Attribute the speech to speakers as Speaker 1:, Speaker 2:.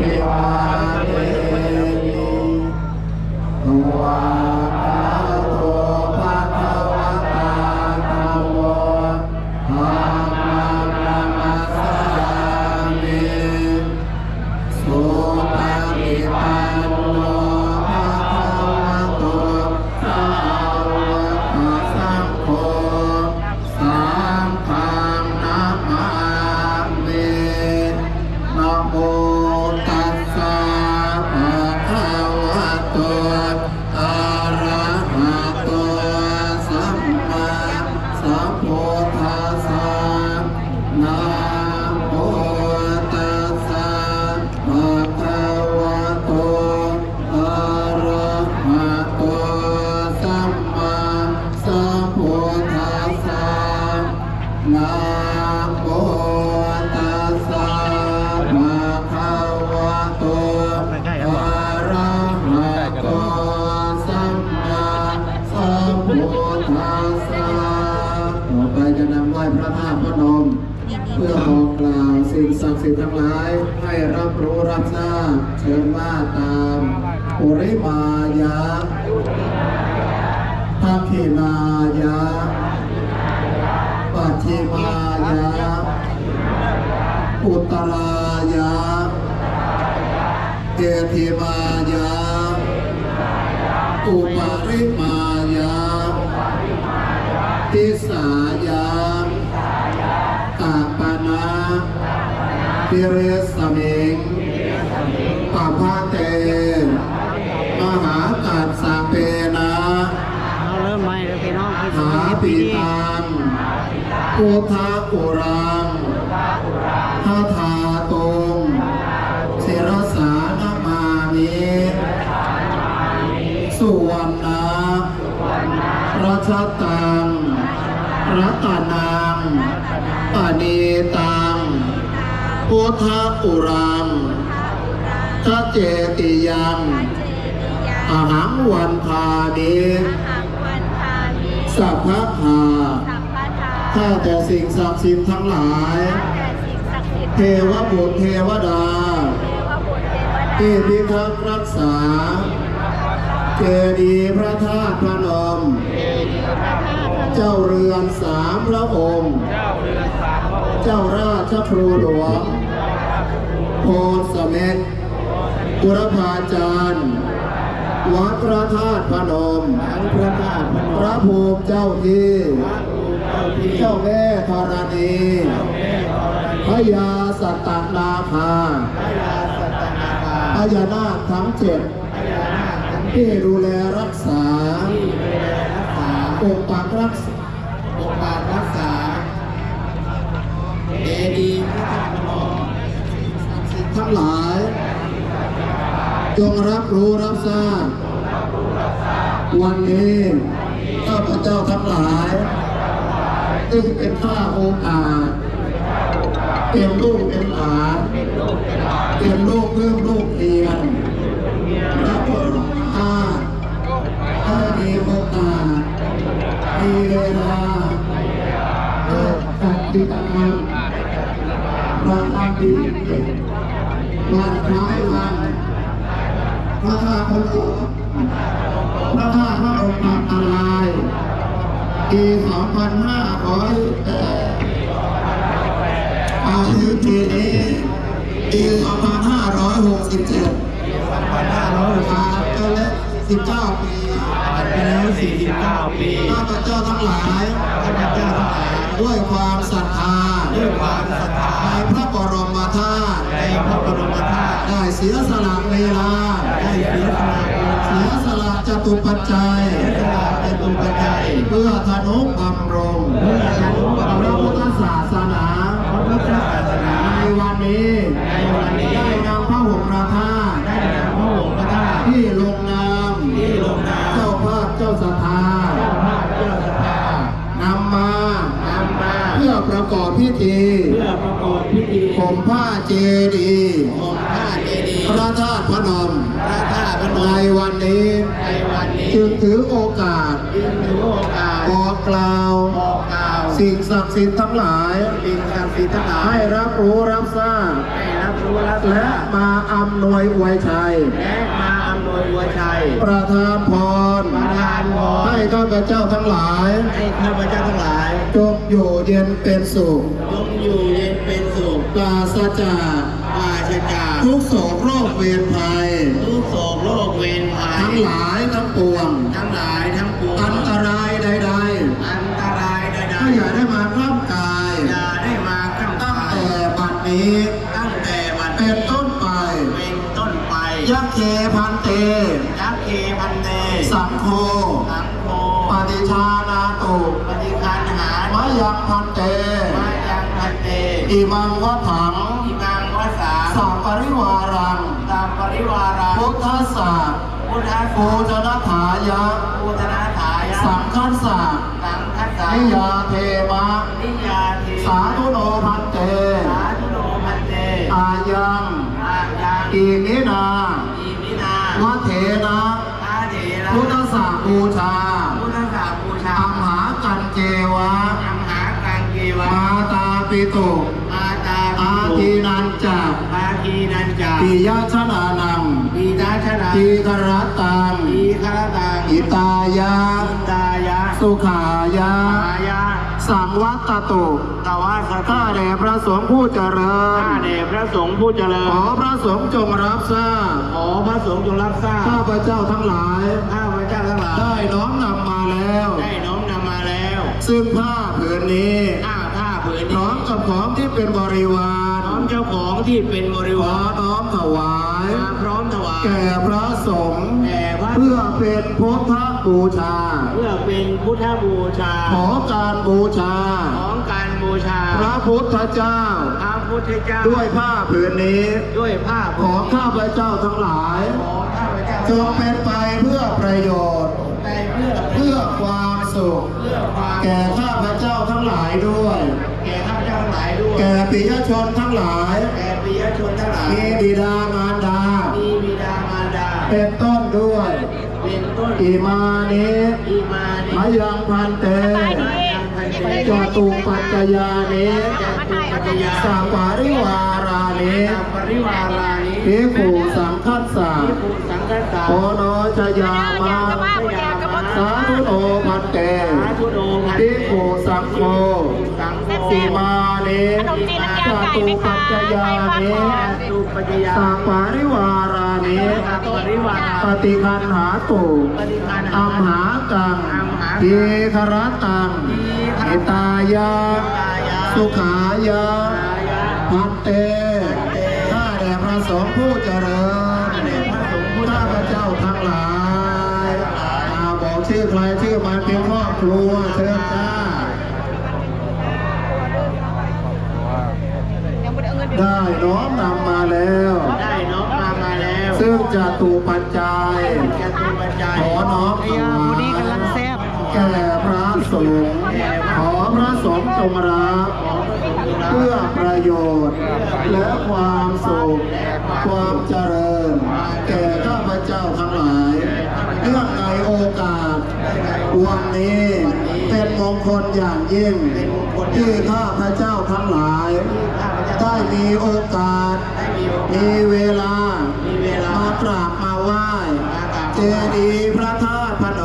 Speaker 1: ภิวาเทมิตัวคา พระธาตุพนม เพื่อบอกกล่าวสิ่งศักดิ์สิทธิ์ทั้งหลาย ให้รับรู้รับทราบเชิญว่าตามปุริมายะทักขินายะปัจฉิมายะ อุตรายะเกติมายะอุปริมายะทิสายะ ปิเรสมิงปะพาเตมหากัสสะเปนะ
Speaker 2: เอาเริ่มใหม่เลยพี่น้องคือส
Speaker 1: หา
Speaker 2: มัย
Speaker 1: ปิ
Speaker 2: ปีนี้
Speaker 1: ตังอุทาอุรังทาทาตุงศิรสานามามิสุวรรณรัชตังรัตนังปณีตัง พุทธอุรังทะเจติยังอหังวันพานิ
Speaker 3: หังวันทามิ
Speaker 1: สัพพะหา
Speaker 3: สัพพะทา
Speaker 1: ข้าแต่สิ่งศักดิ์สิทธิ์ทั้งหลาย
Speaker 3: แต่สิ่งศักดิ์สิทธิ์
Speaker 1: เทวบุตรเทวดา
Speaker 3: เทวบุตรเทวดา
Speaker 1: ที่พิทักษ์รักษา เจดีย์พระธาตุพนม เจ้าเรือนสามพระองค์ เจ้าราชครูหลวง โพธิ์เม็ดบุรพาจารย์วัดพระธาตุพนมพระธาตุพระภูมิเจ้าที่เจ้าแม่ธรณีพญาสัตตนาคาพญานาคทั้งเจ็ดที่ดูแลรักษาปกปักรักษา ทั้งหลาย จงรับรู้รับทราบวันนี้ข้าพเจ้าทั้งหลายจึงเป็นข้าโอกาสเป็นลูกเป็นหลานเป็นลูกเพื่องลูกเรียนรับผลอาถ้ามีโอกาสมีเวลาเลิกปฏิบัติธรรมมาทำดี วันคล้ายวันพระธาตุพนมพระธาตุพระองค์อันตรายปี2500แต่อายุปีนี้ปี2567ผ่านไปแล้ว19ปี
Speaker 2: ผ่านไปแล้ว49ปี
Speaker 1: ข้าพเจ้าทั้งหลายข้าพเจ้าทั้งหลายด้วยความศรัทธา
Speaker 2: ด้วยความศรัทธา
Speaker 1: ในพระบรมธาตุ
Speaker 2: พระบรมธาตุ
Speaker 1: ได้เสียสละเวลา
Speaker 2: ได้เสียสละเวลา
Speaker 1: เสียสละจตุปัจจัย
Speaker 2: เสียสละจตุปัจจัย
Speaker 1: เพื่อธนุบำรุง
Speaker 2: เพื่อธนุบำรุง
Speaker 1: พระพุทธศาสนา ผมผ้าเจดีย์
Speaker 2: องค์พระเจดีย์
Speaker 1: พระธาตุพนม
Speaker 2: พระธาตุพน
Speaker 1: ใน
Speaker 2: ม
Speaker 1: วันนี้
Speaker 2: ในวันนี้
Speaker 1: จึงถือโอกาส
Speaker 2: จึงถือโอกาส
Speaker 1: บอกกล่าว
Speaker 2: บอกกล่าว
Speaker 1: สิ่งศักดิ์สิทธิ์ทั้งหลาย
Speaker 2: สิ่งศักดิ์สิทธิ์ทั้งหลาย
Speaker 1: ให้รับรู้รับทราบ
Speaker 2: ให้รับรู้รับท
Speaker 1: และ
Speaker 2: ราบ
Speaker 1: มาอำนวยอวยชัย
Speaker 2: และมาอำนวยอวยชัย
Speaker 1: ประทานพร
Speaker 2: ประทานพร
Speaker 1: ให้ข้าพเจ้าทั้งหลาย
Speaker 2: ให้ข้าพเจ้าทั้งหลาย
Speaker 1: จงอยู่เย็นเป็นสุข
Speaker 2: จง ป
Speaker 1: ราศจาก
Speaker 2: ปราศจาก
Speaker 1: ทุกโศกโรคเวรภัย
Speaker 2: ทุกโศกโรคเวรภัย
Speaker 1: ทั้งหลายทั้งปวง
Speaker 2: ทั้งหลายทั้งปวง
Speaker 1: อันตรายใด
Speaker 2: อันตรายใด
Speaker 1: ๆ
Speaker 2: ๆ
Speaker 1: ก็อย่าได้มาคล่ำกาย
Speaker 2: อย่าได้มาขั้น
Speaker 1: ตั้ง
Speaker 2: ตาย
Speaker 1: แต่บัดนี้
Speaker 2: ตั้งแต่วัน
Speaker 1: เป็นต้นไป
Speaker 2: เป็นต้นไป
Speaker 1: ยักเคพันเต
Speaker 2: ยักษ์เคพันเต
Speaker 1: สังโฆ
Speaker 2: สังโฆ
Speaker 1: ปฏิชานาตุ
Speaker 2: ปฏิคันหาร
Speaker 1: มะยังพันเต
Speaker 2: มายังพันเต
Speaker 1: อิมังวัถัง
Speaker 2: อิมังวสา
Speaker 1: สัปริวารัง
Speaker 2: ตามปริวารา
Speaker 1: พุทธสสะ
Speaker 2: พุทธ
Speaker 1: โอจนถายะ
Speaker 2: ปูตนาถายะ
Speaker 1: สังฆัสสะ
Speaker 2: สังคัสสะ
Speaker 1: นิยาเทมะ
Speaker 2: นิยาเท
Speaker 1: สาธุโนพันเต
Speaker 2: สาธุโนพันเต
Speaker 1: อายัง
Speaker 2: อายัง
Speaker 1: อีนินา
Speaker 2: อีมินา
Speaker 1: วัเถนะ
Speaker 2: ตาเถระ
Speaker 1: พุทธสาบูชา ตาปิตุ
Speaker 2: มาตา
Speaker 1: อาทีนันจัก
Speaker 2: ปาทีนันจา
Speaker 1: ปิยชนานัง
Speaker 2: ปีตาชนะ
Speaker 1: ทีกรตัง
Speaker 2: ปีคารตัง
Speaker 1: อิตายะ
Speaker 2: อินตายะ
Speaker 1: สุขายะ
Speaker 2: มายะ
Speaker 1: สังวัตตุ
Speaker 2: ตวาส
Speaker 1: ข้าแด่พระสงฆ์ผู้เจริญ
Speaker 2: ข้าเดชพระสงฆ์ผู้เจริญ
Speaker 1: ขอพระสงฆ์จงรับทราบ
Speaker 2: ขอพระสงฆ์จงรับทราบ
Speaker 1: ข้าพเจ้าทั้งหลาย
Speaker 2: ข้าพเจ้าทั้งหลาย
Speaker 1: ได้น้อมนำมาแล้ว
Speaker 2: ได้น้อมนำมาแล้ว
Speaker 1: ซึ่งผ้าผืนนี้
Speaker 2: ผ้า ผ้าผืน
Speaker 1: พร้อมกับของที่เป็นบริวาร
Speaker 2: น้อมเจ้าของที่เป็นบริ
Speaker 1: ขอ
Speaker 2: วาร
Speaker 1: น้อมถวาย
Speaker 2: มาพร้อมถวาย
Speaker 1: แก่พระสงฆ์
Speaker 2: แด่พระ
Speaker 1: เพื่อเป็นพุทธบูชา
Speaker 2: เพื่อเป็นพุทธบูชา
Speaker 1: ขอการบูชา
Speaker 2: ของการบูชา
Speaker 1: พระพุทธเจ้า
Speaker 2: พระพุทธเจ้า
Speaker 1: ด้วยผ้าผืนนี้
Speaker 2: ด้วยผ้า
Speaker 1: ของข้าพเจ้าทั้งหลาย
Speaker 2: ของข้าพเจ้า
Speaker 1: จงเป็นไปเพื่อประโยชน์
Speaker 2: ในเพื่อ
Speaker 1: เพื่อความ สุข
Speaker 2: เพื่อความ
Speaker 1: แก่ข้าพเจ้าทั้งหลายด้วย
Speaker 2: แก่ข้าพเจ้าทั้งหลายด้วย
Speaker 1: แก่ปิยชนทั้งหลาย
Speaker 2: แก่ปิยชนทั้งหลาย
Speaker 1: มีบิดามารดา
Speaker 2: มีบิดามารดา
Speaker 1: เป็นต้นด้วย
Speaker 2: เป็นต้น
Speaker 1: อิมานิ
Speaker 2: อิมานิ
Speaker 1: มายังพันเต
Speaker 2: มายังพันเต
Speaker 1: จตุปัจจยานิ
Speaker 2: จตุปัจจยา
Speaker 1: สังวาริวารานิ
Speaker 2: สัพปริวารานิ
Speaker 1: ภิกขุสังคัสสะ
Speaker 2: พิภูสังฆสา
Speaker 1: โอโนชยามา
Speaker 2: สังโฆ
Speaker 1: สีมานิ
Speaker 3: ขนมจีนน้ำยา
Speaker 1: จ
Speaker 3: ไก่ไหม
Speaker 1: ตุ
Speaker 3: คะ
Speaker 1: ปัจจยานิ
Speaker 2: จตุปัจจยา
Speaker 1: สังวาริวารานิ
Speaker 2: สัพปริวารา
Speaker 1: ปฏิคันหาตุ
Speaker 2: ปฏิคันหา
Speaker 1: อัมหากังทีครตังอิตายะสุขายะพันเตข้าแด่พระสงฆ์ผู้เจริญข้าพเจ้าทั้งหลายอาบอกชื่อใครชื่อมันเป็นครอบครัวเชิญจ้า
Speaker 3: ยัง ไม่ได้เอาเงิน
Speaker 1: ได้น้อมนำมาแล้ว
Speaker 2: ได้น้อมมามาแล้ว
Speaker 1: ซึ่งจะตูปัจจัย
Speaker 2: จตุปัจจัย
Speaker 1: ขอน้อมถวายแก่พระสงฆ์ขอพระสงฆ์จงรับเพื่อประโยชน์ และความสุขความเจริญ แก่ข้าพเจ้าทั้งหลายเนื่องในโอกาสวันนี้ เป็นมงคลอย่างยิ่ง ที่ข้าพเจ้าทั้งหลาย ได้มีโอกาสมีเวลา
Speaker 2: มีเวลามา
Speaker 1: กราบมาไหว้เจดีย์พระธาตุพน